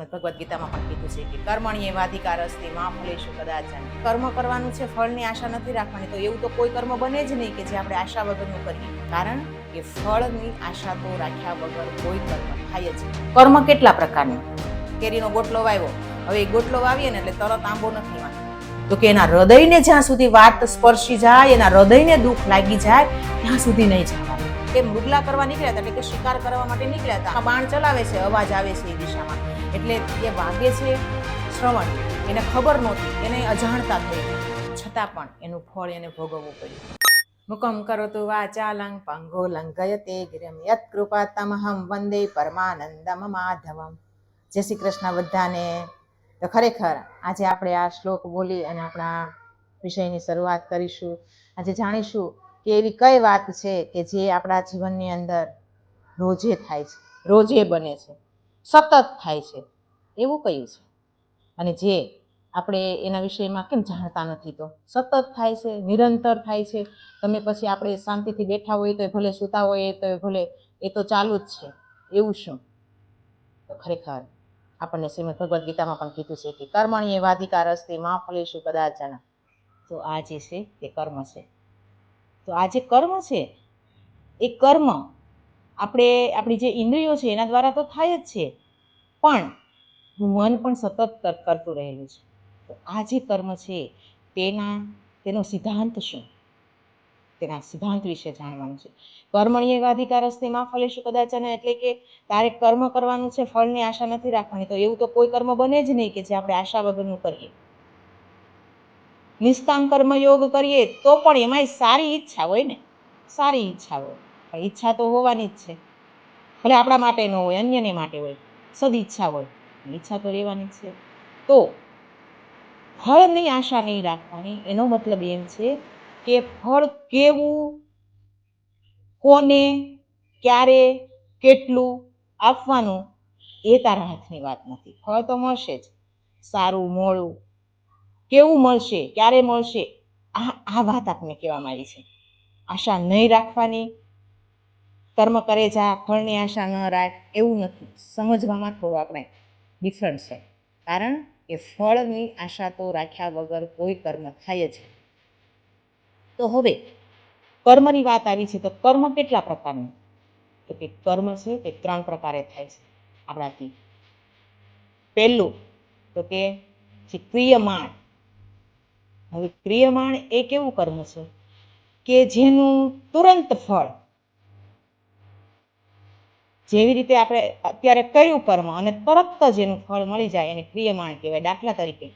ભગવદ્ ગીતામાં પણ કીધું છે કે કર્મણીએ વાધિકાર અસ્તિ માં ફલેશુ કદાચ કર્મ કરવાનું છે, ફળની આશા નથી રાખવાની, તો એવું તો કોઈ કર્મ બને જ નહીં કે જે આપણે આશા વગરનું કરીએ. કારણ કે ફળની આશા તો રાખ્યા વગર કોઈ કર્મ થાય જ કર્મ કેટલા પ્રકારના? કેરીનો ગોટલો વાવ્યો. હવે એ ગોટલો વાવીએ ને એટલે તરત આંબો નથી વાંચતો તો કે એના હૃદયને જ્યાં સુધી વાત સ્પર્શી જાય, એના હૃદયને દુઃખ લાગી જાય, ત્યાં સુધી નહીં જવાનું. એ મૃગલા કરવા નીકળ્યા હતા એટલે કે શિકાર કરવા માટે નીકળ્યા હતા? બાણ ચલાવે છે, અવાજ આવે છે એ દિશામાં. એટલે એ વાગે છે શ્રવણ. એને ખબર નહોતી. એને અજાણતા થઈ છતાં પણ એનું ફળ એને ભોગવવું પડ્યું. મુકમ કરોતુ વાચાલંગ પંગોલંગ ગયતે ગિરમ યત કૃપા તમહમ વંદે પરમાનંદમ માધવમ. જય શ્રી કૃષ્ણ બધાને. તો ખરેખર આજે આપણે આ શ્લોક બોલી અને આપણા વિષયની શરૂઆત કરીશું. આજે જાણીશું કે એવી કઈ વાત છે કે જે આપણા જીવનની અંદર રોજે થાય છે. રોજે બને છે. સતત થાય છે. એવું કયું છે? અને જે આપણે એના વિષયમાં કેમ જાણતા નથી તો? સતત થાય છે, નિરંતર થાય છે. તમે પછી આપણે શાંતિથી બેઠા હોઈએ તો ભલે સૂતા હોઈએ તો ભલે, એ તો ચાલુ જ છે. એવું શું? તો ખરેખર આપણને શ્રીમદ ભગવદ્ ગીતામાં પણ કીધું છે કે કર્મણીય વાધિકાર મા ફલેશું કદાચ જણા તો આ જે છે તે કર્મ છે. તો આ જે કર્મ છે, એ કર્મ આપણે, આપણી જે ઇન્દ્રિયો છે એના દ્વારા તો થાય જ છે. પણ મન પણ સતત કર- કરતું રહેલું છે. તો આ જે કર્મ છે, તેના, તેનો સિદ્ધાંત શું? તેના સિદ્ધાંત વિશે જાણવાનું છે. કર્મણીય અધિકાર અસ્તિ માં ફલેશું કદાચન એટલે કે તારે કર્મ કરવાનું છે, ફળની આશા નથી રાખવાની, તો એવું તો કોઈ કર્મ બને જ નહીં કે જે આપણે આશા વગરનું કરીએ. નિષ્કામ કર્મ યોગ કરીએ તો પણ એમાંય સારી ઈચ્છા હોય ને? સારી ઈચ્છા હોય. ઈચ્છા તો હોવાની જ છે. ભલે આપણા માટે ન હોય, અન્યને માટે હોય. સદ ઈચ્છા હોય ઈચ્છા તો રહેવાની છે. તો ફળની આશા નહીં રાખવાની, એનો મતલબ એમ છે કે ફળ કેવું, કોને, ક્યારે, કેટલું આપવાનું એ તારા હાથની વાત નથી. ફળ તો મળશે જ. સારું, મોડું, કેવું મળશે, ક્યારે મળશે, આ આ વાત આપને કહેવામાં આવી છે. આશા નહીં રાખવાની કર્મ કરે જા ફળની આશા ન રાખ, એવું નથી. સમજવામાં થોડું આપણે ડિફરન્ટ છે. કારણ કે ફળની આશા તો રાખ્યા વગર કોઈ કર્મ થાય જ તો હવે, કર્મની વાત આવી છે, તો કર્મ કેટલા પ્રકારનું? તો કે કર્મ છે તે ત્રણ પ્રકારે થાય છે આપણાથી. પહેલું, તો કે જે ક્રિયમાણ. હવે ક્રિયમાણ એ કેવું કર્મ છે? કે જેનું તુરંત ફળ જેવી રીતે આપણે અત્યારે કર્યું કર્મ અને તરત જ એનું ફળ મળી જાય એને ક્રિયમાણ કહેવાય, દાખલા તરીકે.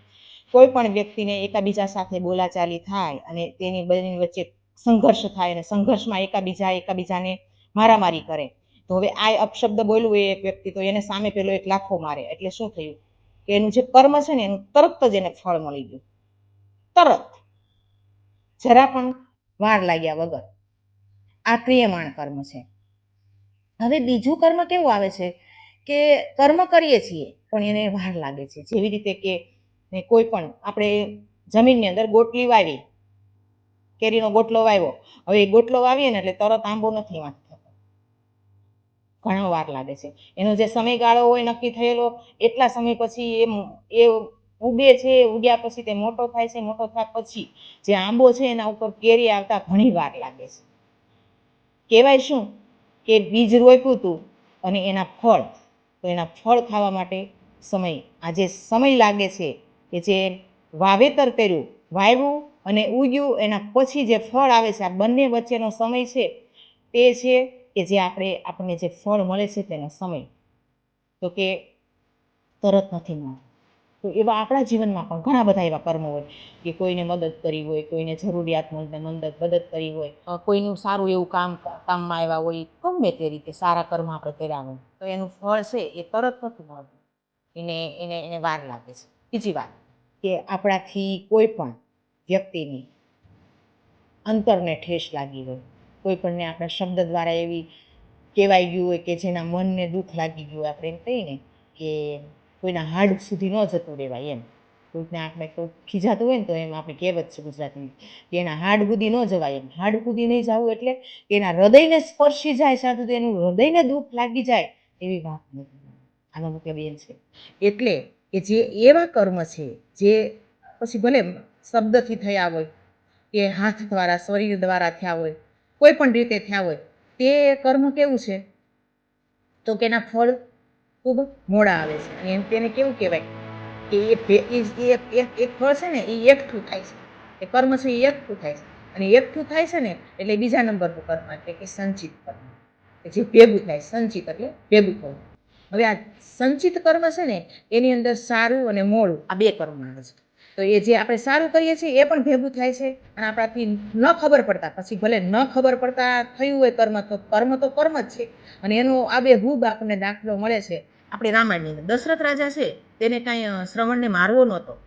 કોઈ પણ વ્યક્તિને એકાબીજા સાથે બોલાચાલી થાય અને તેની બંને વચ્ચે સંઘર્ષ થાય અને સંઘર્ષમાં એકાબીજા એકાબીજાને મારામારી કરે, તો હવે આ અપશબ્દ બોલવું એ એક વ્યક્તિ તો એને સામે પેલો એક લાખો મારે. એટલે શું થયું? કે એનું જે કર્મ છે ને એનું તરત જ એને ફળ મળી ગયું. તરત. જરા પણ વાર લાગ્યા વગર. આ ક્રિયમાણ કર્મ છે. હવે બીજું કર્મ કેવું આવે છે કે કર્મ કરીએ છીએ, પણ એને વાર લાગે છે. જેવી રીતે કે કોઈ પણ આપણે જમીનની અંદર ગોટલી વાવી, કેરીનો ગોટલો વાવ્યો, હવે એ ગોટલો વાવીએ ને એટલે તરત આંબો નથી વાંચતો. ઘણો વાર લાગે છે. એનો જે સમયગાળો હોય નક્કી થયેલો, એટલા સમય પછી એ એ ઉગે છે ઉગ્યા પછી તે મોટો થાય છે, મોટો થયા પછી જે આંબો છે એના ઉપર કેરી આવતા ઘણી વાર લાગે છે. કહેવાય શું? કે બીજ રોપ્યું હતું અને એના ફળ, તો એના ફળ ખાવા માટે સમય આ જે સમય લાગે છે કે જે વાવેતર કર્યું, વાવ્યું અને ઉગ્યું, એના પછી જે ફળ આવે છે, આ બંને વચ્ચેનો સમય છે, તે છે કે જે આપણે, આપણને જે ફળ મળે છે તેનો સમય. તો કે તરત નથી મળતો. તો એવા આપણા જીવનમાં પણ ઘણા બધા એવા કર્મો હોય કે કોઈને મદદ કરી હોય, કોઈને જરૂરિયાતમંદને મદદ મદદ કરી હોય કોઈનું સારું એવું કામ કામમાં આવ્યા હોય, ગમે તે રીતે સારા કર્મ આપણે કર્યા હોય, તો એનું ફળ છે એ તરત નથી મળતું. એને એને એને વાર લાગે છે. બીજી વાત કે આપણાથી કોઈ પણ વ્યક્તિની અંતરને ઠેસ લાગી હોય, કોઈ પણને આપણા શબ્દ દ્વારા એવી કહેવાઈ ગયું હોય કે જેના મનને દુઃખ લાગી ગયું હોય, આપણે એમ કહીએ ને કે કોઈના હાડ સુધી ન જતું રહેવાય એમ. કોઈકને આપણે કોઈક ખીજાતું હોય ને તો એમ આપણે કહેવત છે ગુજરાતી કે એના હાડ સુધી ન જવાય એમ. હાડ સુધી નહીં જવું એટલે એના હૃદયને સ્પર્શી જાય સાથે એનું હૃદયને દુઃખ લાગી જાય એવી વાત નથી. આનો મતલબ એ છે. એટલે કે જે એવા કર્મ છે, જે પછી ભલે શબ્દથી થયા હોય, કે હાથ દ્વારા, શરીર દ્વારા થયા હોય, કોઈ પણ રીતે થયા હોય, તે કર્મ કેવું છે? તો કે એના ફળ ખૂબ મોડા આવે છે. એમ તેને કેવું કહેવાય કે એ એક એક ફળ છે ને, એ એકઠું થાય છે. એ કર્મ છે એ એકઠું થાય છે. અને એકઠું થાય છે ને, એટલે બીજા નંબરનું કર્મ એટલે કે સંચિત કર્મ. કે જે ભેગું થાય, સંચિત એટલે ભેગું કર્મ હવે આ સંચિત કર્મ છે ને, એની અંદર સારું અને મોડું આ બે કર્મ આવે છે. તો એ જે આપણે સારું કરીએ છીએ, એ પણ ભેગું થાય છે. અને આપણાથી ન ખબર પડતા, પછી ભલે ન ખબર પડતા થયું હોય કર્મ, તો કર્મ તો કર્મ જ છે. અને એનો આબેહૂબ આપણને દાખલો મળે છે. આપણે રામાયણની અંદર. દશરથ રાજા છે, તેને કાંઈ શ્રવણને મારવો નહોતો.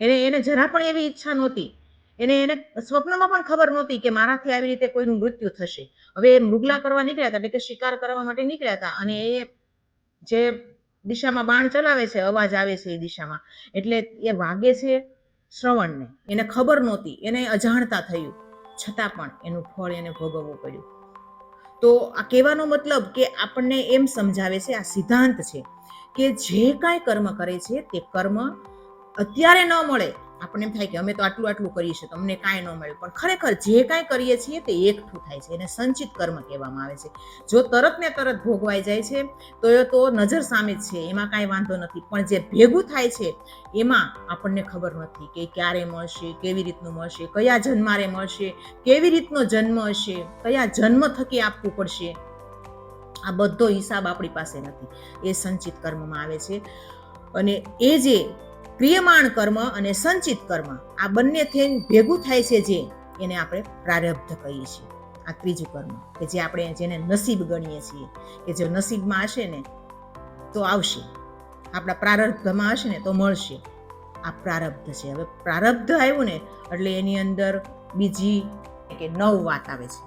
એને એને જરા પણ એવી ઈચ્છા નહોતી. એને એને સ્વપ્નમાં પણ ખબર નહોતી કે મારાથી આવી રીતે કોઈનું મૃત્યુ થશે. હવે એ મૃગલા કરવા નીકળ્યા હતા, એટલે કે શિકાર કરવા માટે નીકળ્યા હતા અને એ જે દિશામાં બાણ ચલાવે છે, અવાજ આવે છે એ દિશામાં. એટલે એ વાગે છે શ્રવણને. એને ખબર નહોતી. એને અજાણતા થયું. છતાં પણ એનું ફળ એને ભોગવવું પડ્યું. તો આ કહેવાનો મતલબ કે આપણને એમ સમજાવે છે, આ સિદ્ધાંત છે કે જે કાંઈ કર્મ કરે છે તે કર્મ અત્યારે ન મળે આપણને એમ થાય કે અમે તો આટલું આટલું કરીએ છીએ, તો અમને કાંઈ ન મળે. પણ ખરેખર જે કાંઈ કરીએ છીએ તે એકઠું થાય છે, એને સંચિત કર્મ કહેવામાં આવે છે. જો તરત ને તરત ભોગવાઈ જાય છે, તો એ તો નજર સામે જ છે, એમાં કાંઈ વાંધો નથી. પણ જે ભેગું થાય છે, એમાં આપણને ખબર નથી કે ક્યારે મળશે, કેવી રીતનું મળશે, કયા જન્મારે મળશે, કેવી રીતનો જન્મ હશે, કયા જન્મ થકી આપવું પડશે. આ બધો હિસાબ આપણી પાસે નથી. એ સંચિત કર્મમાં આવે છે. અને એ જે ક્રિયમાણ કર્મ અને સંચિત કર્મ આ બંને થઈને ભેગું થાય છે જે એને આપણે પ્રારબ્ધ કહીએ છીએ. આ ત્રીજું કર્મ કે જે આપણે જેને નસીબ ગણીએ છીએ, કે જો નસીબમાં હશે ને તો આવશે. આપણા પ્રારબ્ધમાં હશે ને તો મળશે. આ પ્રારબ્ધ છે. હવે પ્રારબ્ધ આવ્યું ને એટલે એની અંદર બીજી કે નવ વાત આવે છે.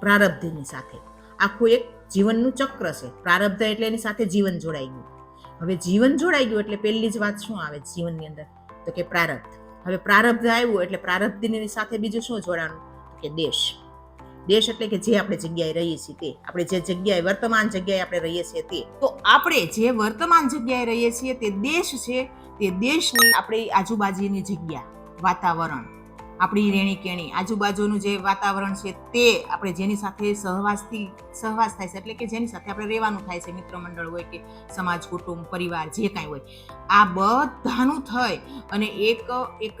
પ્રારબ્ધની સાથે. આખું એક જીવનનું ચક્ર છે. પ્રારબ્ધ એટલે એની સાથે જીવન જોડાઈ ગયું. હવે જીવન જોડાઈ ગયું એટલે પહેલી જ વાત શું આવે જીવનની અંદર? તો કે પ્રારબ્ધ. હવે પ્રારબ્ધ આવ્યું એટલે પ્રારબ્ધની સાથે બીજું શું જોડાણું? કે દેશ. દેશ એટલે કે જે આપણે જગ્યાએ રહીએ છીએ તે. આપણે જે જગ્યાએ વર્તમાન જગ્યાએ આપણે રહીએ છીએ તે. તો આપણે જે વર્તમાન જગ્યાએ રહીએ છીએ તે દેશ છે. તે દેશની આપણી આજુબાજુની જગ્યા, વાતાવરણ. આપણી રેણી કેણી, આજુબાજુનું જે વાતાવરણ છે તે આપણે જેની સાથે સહવાસથી, સહવાસ થાય છે, એટલે કે જેની સાથે આપણે રહેવાનું થાય છે મિત્ર મંડળ હોય કે સમાજ, કુટુંબ, પરિવાર, જે કાંઈ હોય, આ બધાનું થઈ અને એક એક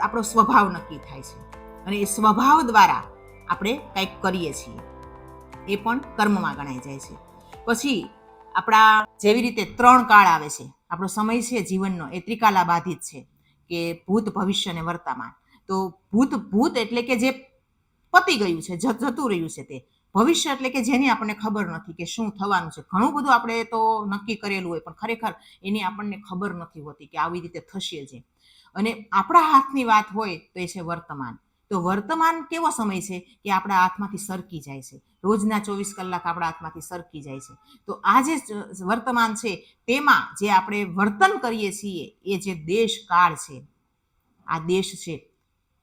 આપણો સ્વભાવ નક્કી થાય છે. અને એ સ્વભાવ દ્વારા આપણે કંઈક કરીએ છીએ. એ પણ કર્મમાં ગણાઈ જાય છે. પછી આપણા જેવી રીતે ત્રણ કાળ આવે છે. આપણો સમય છે જીવનનો, એ ત્રિકાલા બાધિત છે કે ભૂત ભવિષ્ય અને વર્તમાન. તો ભૂત ભૂત એટલે કે જે પતી ગયું છે જતું રહ્યું છે તે. ભવિષ્ય એટલે કે જેની આપણને ખબર નથી કે શું થવાનું છે. ઘણું બધું આપણે તો નક્કી કરેલું હોય, પણ ખરેખર એની આપણને ખબર નથી હોતી કે આવી રીતે થશે જે. અને આપણા હાથની વાત હોય તો એ છે વર્તમાન. તો વર્તમાન કેવો સમય છે કે આપણા હાથમાંથી સરકી જાય છે? રોજના ચોવીસ કલાક આપણા હાથમાંથી સરકી જાય છે. તો આ જે વર્તમાન છે તેમાં જે આપણે વર્તન કરીએ છીએ એ જે દેશ કાળ છે, આ દેશ છે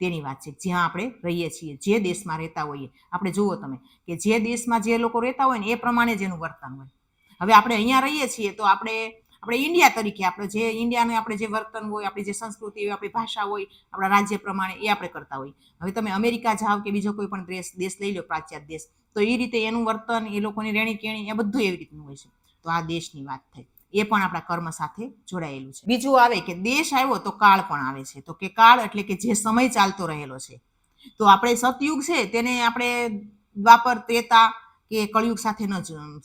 તેની વાત છે. જ્યાં આપણે રહીએ છીએ, જે દેશમાં રહેતા હોઈએ. આપણે જુઓ તમે કે જે દેશમાં જે લોકો રહેતા હોય ને, એ પ્રમાણે જ એનું વર્તન હોય. હવે આપણે અહીંયા રહીએ છીએ તો આપણે આપણે ઇન્ડિયા તરીકે આપણે જે ઇન્ડિયાનું આપણે જે વર્તન હોય, આપણી જે સંસ્કૃતિ હોય, આપણી ભાષા હોય, આપણા રાજ્ય પ્રમાણે એ આપણે કરતા હોઈએ. હવે તમે અમેરિકા જાઓ કે બીજો કોઈ પણ દેશ દેશ લઈ લો, પ્રાચ્યાત દેશ, તો એ રીતે એનું વર્તન એ લોકોની રહેણી કેણી એ બધું એવી રીતનું હોય છે. તો આ દેશની વાત થઈ. એ પણ આપણા કર્મ સાથે જોડાયેલું છે. બીજું આવે કે દેશ આવ્યો તો કાળ પણ આવે છે. તો કે કાળ એટલે કે જે સમય ચાલતો રહેલો છે. તો આપણે સતયુગ છે તેને આપણે દ્વાપર ત્રેતા કે કળયુગ સાથે ન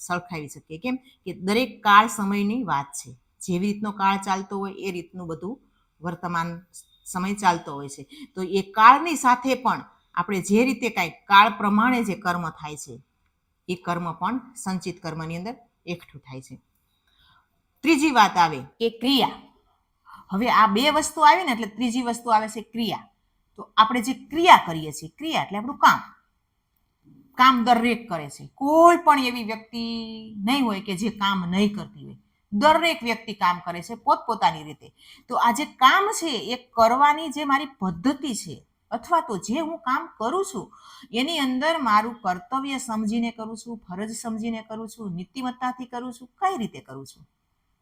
સરખાવી શકીએ. કેમ કે દરેક કાળ સમયની વાત છે. જેવી રીતનો કાળ ચાલતો હોય એ રીતનું બધું વર્તમાન સમય ચાલતો હોય છે. તો એ કાળની સાથે પણ આપણે જે રીતે કાંઈ કાળ પ્રમાણે જે કર્મ થાય છે, એ કર્મ પણ સંચિત કર્મની અંદર એકઠું થાય છે. ત્રીજી વાત આવે કે ક્રિયા. હવે આ બે વસ્તુ આવી ને એટલે ત્રીજી વસ્તુ આવે છે ક્રિયા. તો આપણે જે ક્રિયા કરીએ છીએ, ક્રિયા એટલે આપણું કામ. કામ દરેક કરે છે. કોઈ પણ એવી વ્યક્તિ નહીં હોય કે જે કામ નહીં કરતી હોય. દરેક વ્યક્તિ કામ કરે છે પોતપોતાની રીતે. તો આ જે કામ છે એ કરવાની જે મારી પદ્ધતિ છે, અથવા તો જે હું કામ કરું છું, એની અંદર મારું કર્તવ્ય સમજીને કરું છું, ફરજ સમજીને કરું છું, નીતિમત્તાથી કરું છું, કઈ રીતે કરું છું?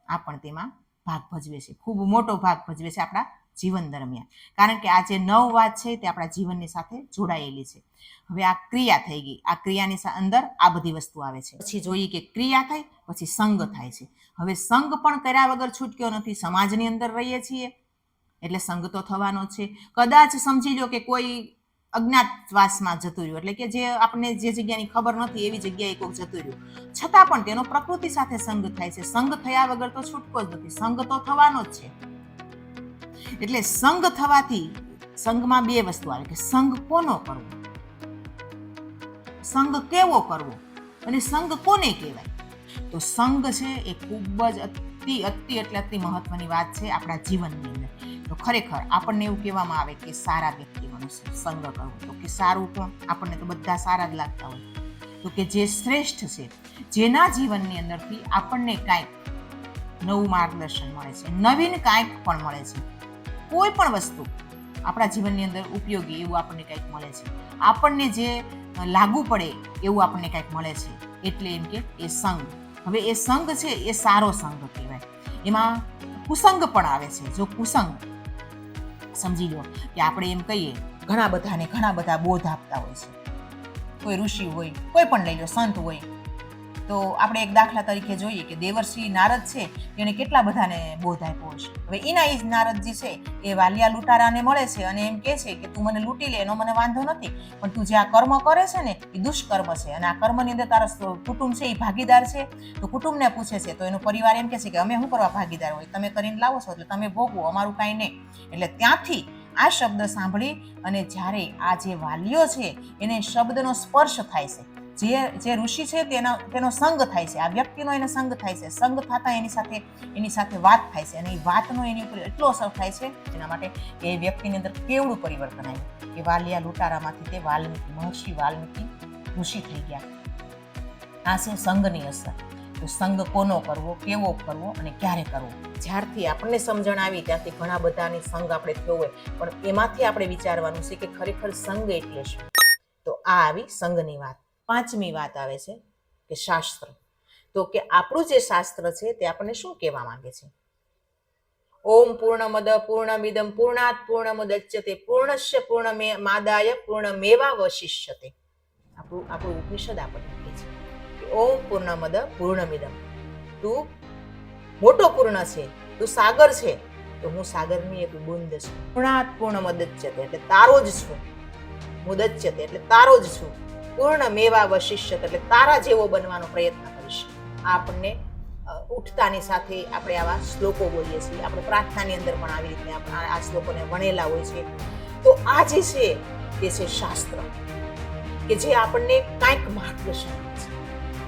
આ પણ તેમાં ભાગ ભજવે છે. ખૂબ મોટો ભાગ ભજવે છે આપણા જીવન દરમિયાન. કારણ કે આ જે નવ વાત છે તે આપણા જીવનની સાથે જોડાયેલી છે. હવે આ ક્રિયા થઈ ગઈ. આ ક્રિયાની અંદર આ બધી વસ્તુ આવે છે. પછી જોઈએ કે ક્રિયા થાય, પછી સંગ થાય છે. હવે સંગ પણ કર્યા વગર છૂટક્યો નથી. સમાજની અંદર રહીએ છીએ. એટલે સંગ તો થવાનો છે. કદાચ સમજી લો કે કોઈ અજ્ઞાતવાસમાં જતું રહ્યું. એટલે કે જે આપણને જે જગ્યાની ખબર નથી એવી જગ્યાએ કોઈક જતું રહ્યું. છતાં પણ તેનો પ્રકૃતિ સાથે સંગ થાય છે. સંગ થયા વગર તો છૂટકો જ નથી. સંગ તો થવાનો જ છે. એટલે સંગ થવાથી સંગમાં બે વસ્તુ આવે કે સંગ કોનો કરવો? સંગ કેવો કરવો? અને સંગ કોને કહેવાય? તો સંગ છે એ ખૂબ જ અતિ અતિ એટલે અતિ મહત્વની વાત છે આપણા જીવનની અંદર. તો ખરેખર આપણને એવું કહેવામાં આવે કે સારા વ્યક્તિઓનો સંગ કરવો તો કે સારું પણ આપણને તો બધા સારા જ લાગતા હોય. તો કે જે શ્રેષ્ઠ છે, જેના જીવનની અંદરથી આપણને કાંઈક નવું માર્ગદર્શન મળે છે, નવીન કાંઈક પણ મળે છે. કોઈ પણ વસ્તુ આપણા જીવનની અંદર ઉપયોગી એવું આપણને કંઈક મળે છે. આપણને જે લાગુ પડે એવું આપણને કંઈક મળે છે. એટલે એમ કે એ સંગ. હવે એ સંગ છે એ સારો સંગ કહેવાય. એમાં કુસંગ પણ આવે છે. જો કુસંગ સમજી લો કે આપણે એમ કહીએ, ઘણા બધાને ઘણા બધા બોધ આપતા હોય છે. કોઈ ઋષિ હોય, કોઈ પણ લઈ લો, સંત હોય તો આપણે એક દાખલા તરીકે જોઈએ કે દેવર્ષિ નારદ છે એને કેટલા બધાને બોધ આપ્યો છે હવે એના એ જ નારદજી છે, એ વાલિયા લૂંટારાને મળે છે અને એમ કહે છે કે, તું મને લૂંટી લે, એનો મને વાંધો નથી, પણ તું જે આ કર્મ કરે છે ને, એ દુષ્કર્મ છે અને આ કર્મની અંદર તારા કુટુંબ છે, એ ભાગીદાર છે. તો કુટુંબને પૂછે છે, તો એનો પરિવાર એમ કહે છે કે, અમે શું કરવા ભાગીદાર હોય? તમે કરીને લાવો છો, એટલે તમે ભોગવો, અમારું કાંઈ નહીં. એટલે ત્યાંથી આ શબ્દ સાંભળી અને જ્યારે આ જે વાલીઓ છે, એને શબ્દનો સ્પર્શ થાય છે જે જે ઋષિ છે તેનો તેનો સંગ થાય છે. આ વ્યક્તિનો એનો સંગ થાય છે. સંગ થતા એની સાથે એની સાથે વાત થાય છે. અને એ વાતનો એની ઉપર એટલો અસર થાય છે એના માટે એ વ્યક્તિની અંદર કેવડું પરિવર્તન આવ્યું. કે વાલિયા લૂંટારામાંથી તે વાલ્મીકી, મહર્ષિ વાલ્મીકી ઋષિ થઈ ગયા. આ છે સંગની અસર. તો સંગ કોનો કરવો, કેવો કરવો અને ક્યારે કરવો? જ્યારથી આપણને સમજણ આવી, ત્યારથી ઘણા બધાની સંગ આપણે થયો હોય. પણ એમાંથી આપણે વિચારવાનું છે કે ખરેખર સંગ એટલે શું? તો આ આવી સંગની વાત. પાંચમી વાત આવે છે કે શાસ્ત્ર. તો કે આપણું જે શાસ્ત્ર છે તે આપણને શું કહેવા માંગે છે? ઓમ પૂર્ણમદ, પૂર્ણમિદમ, પૂર્ણાત, પૂર્ણમુદચ્યતે, પૂર્ણશ્ય પૂર્ણમે, માદાય, પૂર્ણમેવાવશિષ્યતે. આપણું આપણું ઉપનિષદ આપણને કહે છે કે ઓમ પૂર્ણમદ, પૂર્ણમિદમ. તું મોટો પૂર્ણ છે, તું સાગર છે, તો હું સાગરની એક બુંદ છું. પૂર્ણાત મદચ્યતે એટલે તારો જ છું. મુદચ્યતે, એટલે તારો જ છું. પૂર્ણ મેવા વશિષ્યત એટલે તારા જેવો બનવાનો પ્રયત્ન કરીશ. આપણને ઉઠતાની સાથે આપણે આવા શ્લોકો બોલીએ છીએ. આપણે પ્રાર્થનાની અંદર પણ આવી રીતે આપણે આ શ્લોકોને વણેલા હોય છે. તો આ જે છે તે છે શાસ્ત્ર. કે જે આપણને કાંઈક માર્ગદર્શન આપે છે.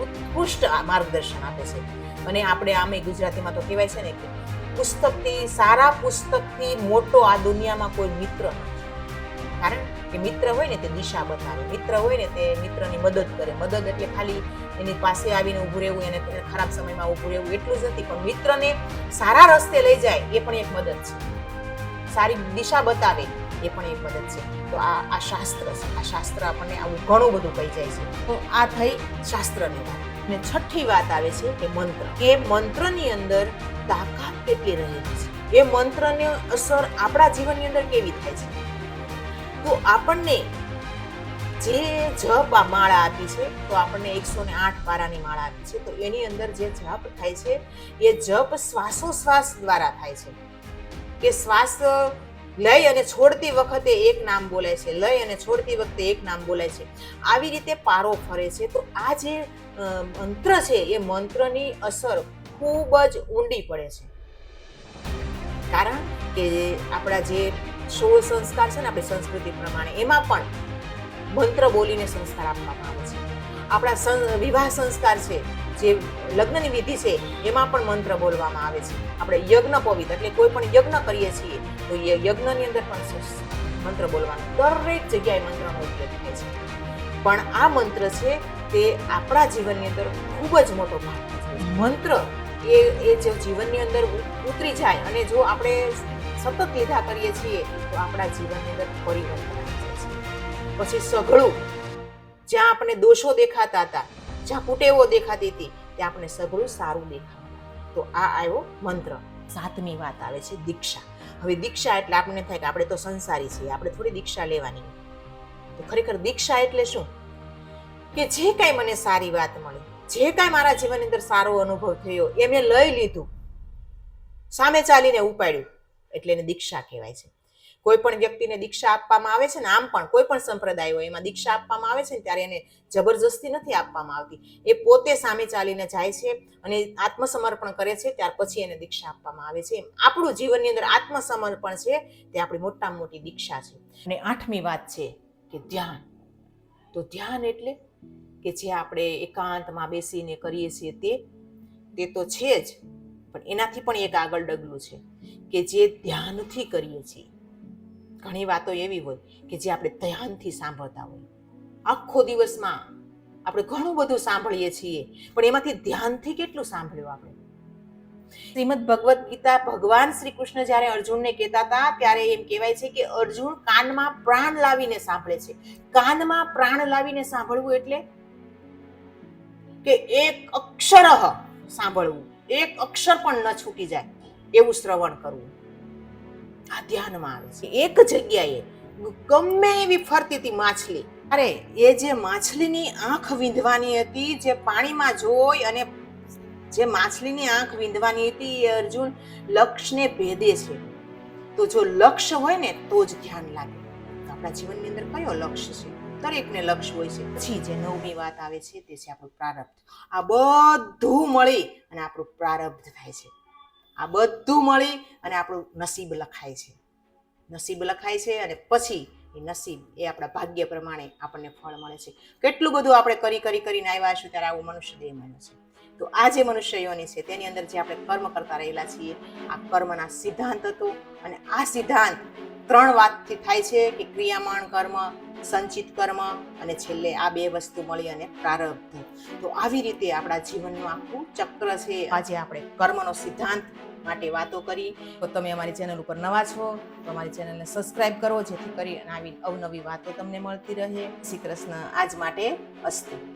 ઉત્કૃષ્ટ માર્ગદર્શન આપે છે. અને આપણે આમે ગુજરાતીમાં તો કહેવાય છે ને કે પુસ્તકથી, સારા પુસ્તકથી મોટો આ દુનિયામાં કોઈ મિત્ર નથી. કારણ કે મિત્ર હોય ને તે દિશા બતાવે. મિત્ર હોય ને તે મિત્રની મદદ કરે. મદદ એટલે ખાલી એની પાસે આવીને ઊભું રહેવું, એને ખરાબ સમયમાં ઊભું રહેવું એટલું જ નથી, પણ મિત્રને સારા રસ્તે લઈ જાય એ પણ એક મદદ છે. સારી દિશા બતાવે એ પણ એક મદદ છે. તો આ આ શાસ્ત્ર છે. આ શાસ્ત્ર આપણને આવું ઘણું બધું કહી જાય છે. તો આ થઈ શાસ્ત્રની વાત. અને છઠ્ઠી વાત આવે છે કે મંત્ર. એ મંત્રની અંદર તાકાત કેટલી રહેલી છે? એ મંત્રની અસર આપણા જીવનની અંદર કેવી થાય છે? તો આપણને જે જપ આ માળા આપી છે, તો આપણને એકસો ને આઠ પારાની માળા આપી છે. તો એની અંદર જે જપ થાય છે, એ જપ શ્વાસોશ્વાસ દ્વારા થાય છે. કે શ્વાસ લઈ અને છોડતી વખતે એક નામ બોલાય છે, લઈ અને છોડતી વખતે એક નામ બોલાય છે. આવી રીતે પારો ફરે છે. તો આ જે મંત્ર છે, એ મંત્રની અસર ખૂબ જ ઊંડી પડે છે. કારણ કે આપણા જે સોળ સંસ્કાર છે ને આપણી સંસ્કૃતિ પ્રમાણે, એમાં પણ મંત્ર બોલીને સંસ્કાર આપવામાં આવે છે. આપણા વિવાહ સંસ્કાર છે, જે લગ્નની વિધિ છે, એમાં પણ મંત્ર બોલવામાં આવે છે. આપણે યજ્ઞ પવિત્ર, એટલે કોઈ પણ યજ્ઞ કરીએ છીએ, તો એ યજ્ઞની અંદર પણ મંત્ર બોલવાનો, દરેક જગ્યાએ મંત્રનો ઉપયોગ થાય છે. પણ આ મંત્ર છે તે આપણા જીવનની અંદર ખૂબ જ મોટો ભાગ. મંત્ર એ એ જે જીવનની અંદર ઉતરી જાય અને જો આપણે સતત લીધા કરીએ છીએ, તો આપણા જીવનની અંદર પરિવર્તન પછી સઘળું, જ્યાં આપણે દોષો દેખાતા હતા, જ્યાં કુટેવો દેખાતી હતી, ત્યાં આપણે સઘળું સારું દેખાવાનું તો આ આવ્યો મંત્ર. સાતમી વાત આવે છે, દીક્ષા. હવે દીક્ષા એટલે આપણને થાય કે આપણે તો સંસારી છીએ, આપણે થોડી દીક્ષા લેવાની. તો ખરેખર દીક્ષા એટલે શું? કે જે કાંઈ મને સારી વાત મળી, જે કાંઈ મારા જીવનની અંદર સારો અનુભવ થયો એ મેં લઈ લીધું. સામે ચાલીને ઉપાડ્યું. એટલે એને દીક્ષા કહેવાય છે. કોઈ પણ વ્યક્તિને દીક્ષા આપવામાં આવે છે ને, આમ પણ કોઈ પણ સંપ્રદાય હોય, એમાં દીક્ષા આપવામાં આવે છે ને, ત્યારે એને જબરજસ્તી નથી આપવામાં આવતી. એ પોતે સામે ચાલીને જાય છે અને આત્મસમર્પણ કરે છે, ત્યાર પછી એને દીક્ષા આપવામાં આવે છે. આપણું જીવનની અંદર આત્મસમર્પણ છે, તે આપણી મોટામાં મોટી દીક્ષા છે. અને આઠમી વાત છે કે ધ્યાન. તો ધ્યાન એટલે કે જે આપણે એકાંતમાં બેસીને કરીએ છીએ તે તે તો છે જ. પણ એનાથી પણ એક આગળ ડગલું છે કે જે ધ્યાનથી કરીએ છીએ. ઘણી વાતો એવી હોય કે જે આપણે ધ્યાનથી સાંભળતા હોય. આખો દિવસમાં આપણે ઘણું બધું સાંભળીએ છીએ, પણ એમાંથી ધ્યાનથી કેટલું સાંભળ્યું આપણે? શ્રીમદ ભગવદ્ ગીતા ભગવાન શ્રી કૃષ્ણ જ્યારે અર્જુનને કહેતા હતા, ત્યારે એમ કહેવાય છે કે અર્જુન કાનમાં પ્રાણ લાવીને સાંભળે છે. કાનમાં પ્રાણ લાવીને સાંભળવું એટલે? કે એક અક્ષર સાંભળવું. એક અક્ષર પણ ન છૂટી જાય એવું શ્રવણ કરવું. આ ધ્યાનમાં આવે છે. એક જગ્યાએ ગમે એવી ફરતી હતી માછલી. અરે, એ જે માછલીની આંખ વિંધવાની હતી, જે પાણીમાં જોઈ અને જે માછલીની આંખ વિંધવાની હતી, એ અર્જુન લક્ષ્યને ભેદે છે. તો જો લક્ષ્ય હોય ને, તો જ ધ્યાન લાગે. આપણા જીવનની અંદર કયો લક્ષ્ય છે? દરેકને લક્ષ્ય હોય છે. પછી જે નવમી વાત આવે છે તે છે આપણું પ્રારબ્ધ. આ બધું મળી અને આપણું પ્રારબ્ધ થાય છે. આ બધું મળી અને આપણું નસીબ લખાય છે. નસીબ લખાય છે અને પછી એ નસીબ એ આપણા ભાગ્ય પ્રમાણે આપણને ફળ મળે છે. કેટલું બધું આપણે કરી કરી, કરીને આવ્યા છું ત્યારે આવું મનુષ્ય દેહ મળે છે. તો આ જે મનુષ્ય યોની છે તેની અંદર જે આપણે કર્મ કરતા રહેલા છીએ, આ કર્મના સિદ્ધાંત હતો અને આ સિદ્ધાંત ત્રણ વાતથી થાય છે કે ક્રિયામાણ કર્મ, સંચિત કર્મ અને છેલ્લે આ બે વસ્તુ મળી અને પ્રારબ્ધ. તો આવી રીતે આપણા જીવનનું આખું ચક્ર છે. આજે આપણે કર્મનો સિદ્ધાંત માટે વાતો કરી. તો તમે અમારી ચેનલ ઉપર નવા છો, તો અમારી ચેનલને સબસ્ક્રાઇબ કરો, જેથી કરી અને આવી અવનવી વાતો તમને મળતી રહે. શ્રી કૃષ્ણ આજ માટે અસ્તુ.